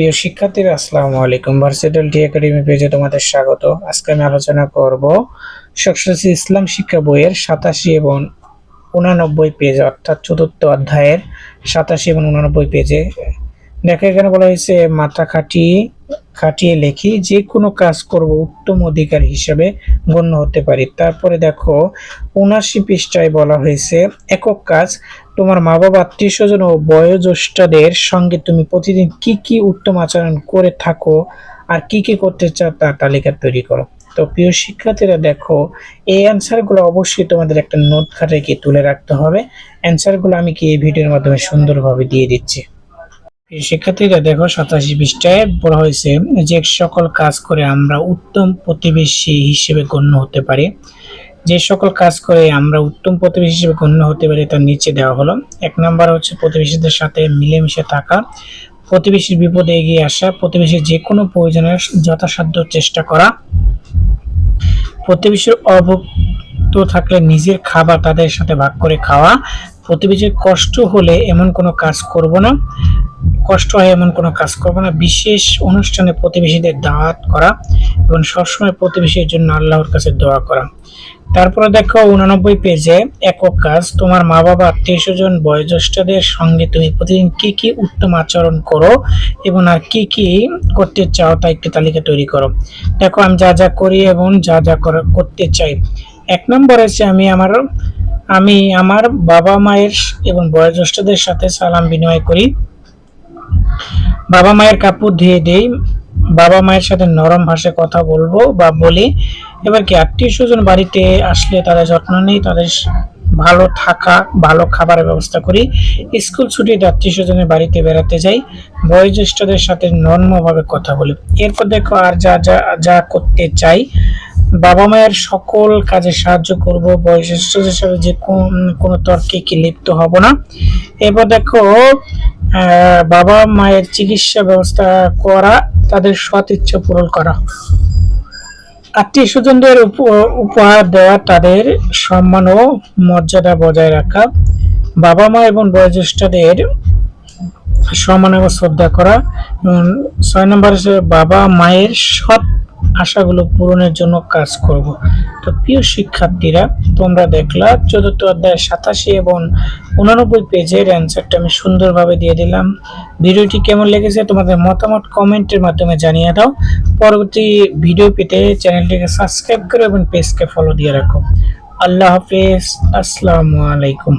প্রিয় শিক্ষার্থীরা, আসসালামু আলাইকুম। ভার্সিটাল টি একাডেমি পেজে তোমাদের স্বাগত। আজকে আমি আলোচনা করব সক্সেস ইসলাম শিক্ষা বইয়ের সাতাশি এবং উনানব্বই পেজ অর্থাৎ চতুর্থ অধ্যায়ের সাতাশি এবং উনানব্বই পেজে দেখো, এখানে বলা হয়েছে, মাথা খাটিয়ে খাটিয়ে লেখি, যে কোনো কাজ করব, উত্তম অধিকার হিসেবে গণ্য হতে পারি। তারপরে দেখো, উনাশি পৃষ্ঠায় বলা হয়েছে, একক কাজ তোমার মা বাবা আত্মীয় স্বজন ও বয়োজ্যেষ্ঠদের সঙ্গে তুমি প্রতিদিন কি কি উত্তম আচরণ করে থাকো আর কি কি করতে চাও তার তালিকা তৈরি করো। তো প্রিয় শিক্ষার্থীরা, দেখো, এই অ্যান্সারগুলো অবশ্যই তোমাদের একটা নোট খাটে কি তুলে রাখতে হবে। অ্যান্সারগুলো আমি কি এই ভিডিওর মাধ্যমে সুন্দরভাবে দিয়ে দিচ্ছি। প্রিয় শিক্ষার্থীরা, দেখো, সাতাশি পৃষ্ঠায় বলা হয়েছে যে সকল কাজ করে আমরা উত্তম প্রতিবেশী হিসেবে গণ্য হতে পারি। যে সকল কাজ করে আমরা উত্তম প্রতিবেশী হিসেবে গণ্য হতে পারি, তার নিচে দেওয়া হলো। এক নাম্বার হচ্ছে প্রতিবেশীদের সাথে মিলেমিশে থাকা। প্রতিবেশীর বিপদে এগিয়ে আসা, প্রতিবেশীর যে কোনো প্রয়োজনের যথাসাধ্য চেষ্টা করা। প্রতিবেশীর অভুক্ত থাকলে নিজের খাবার তাদের সাথে ভাগ করে খাওয়া। প্রতিবেশীর কষ্ট হলে এমন কোনো কাজ করব না। কষ্ট হয় এমন কোনো কাজ করব না। বিশেষ অনুষ্ঠানে প্রতিবেশীদের দাওয়াত করা এবং সবসময় প্রতিবেশীর জন্য আল্লাহর কাছে দোয়া করা। তারপরে দেখো উনানব্বই পেজে একক কাজ, তোমার মা বাবা আত্মীয় স্বজন বয়োজ্যেষ্ঠদের সঙ্গে তুমি প্রতিদিন কি কি উত্তম আচরণ করো এবং আর কি কি করতে চাও তা একটি তালিকা তৈরি করো। দেখো আমি যা যা করি এবং যা যা করা- করতে চাই। এক নম্বর আছে আমি আমার আমি আমার বাবা মায়ের এবং বয়োজ্যেষ্ঠদের সাথে সালাম বিনিময় করি। বাবা মায়ের কাপড় ধুয়ে দেই, বাবা মায়ের সাথে নরম ভাষায় কথা বলব বা বলি। এবার কি আত্মীয় স্বজন বাড়িতে আসলে তাদের যত্ন নেই, তাদের ভালো থাকা, ভালো খাবারের ব্যবস্থা করি। স্কুল ছুটিতে আত্মীয় স্বজনের বাড়িতে বেড়াতে যাই, বয়োজ্যেষ্ঠদের সাথে নর্মভাবে কথা বলি। এরপর দেখো আর যা যা যা করতে চাই। বাবা মায়ের সকল কাজে সাহায্য করব, বয়োজ্যেষ্ঠদের সাথে যে কোন- কোনো তর্কে কি লিপ্ত হব না। এরপর দেখো বাবা মায়ের চিকিৎসা ব্যবস্থা করা, তাদের সৎ ইচ্ছা পূরণ করা। আত্মীয় স্বজনদের উপহার দেওয়া, তাদের সম্মান ও মর্যাদা বজায় রাখা, বাবা মা এবং বয়োজ্যেষ্ঠদের সম্মান এবং শ্রদ্ধা করা। এবং ছয় নম্বর হচ্ছে বাবা মায়ের সৎ আশাগুলো পূরণের জন্য কাজ করব। তো প্রিয় শিক্ষার্থীরা, তোমরা দেখলা চতুর্থ অধ্যায় সাতাশি এবং উনানব্বই পেজের অ্যান্সারটা আমি সুন্দরভাবে দিয়ে দিলাম। ভিডিওটি কেমন লেগেছে তোমাদের মতামত কমেন্টের মাধ্যমে জানিয়ে দাও। পরবর্তী ভিডিও পেতে চ্যানেলটিকে সাবস্ক্রাইব করো এবং পেজকে ফলো দিয়ে রাখো। আল্লাহ হাফেজ। আসসালামু আলাইকুম।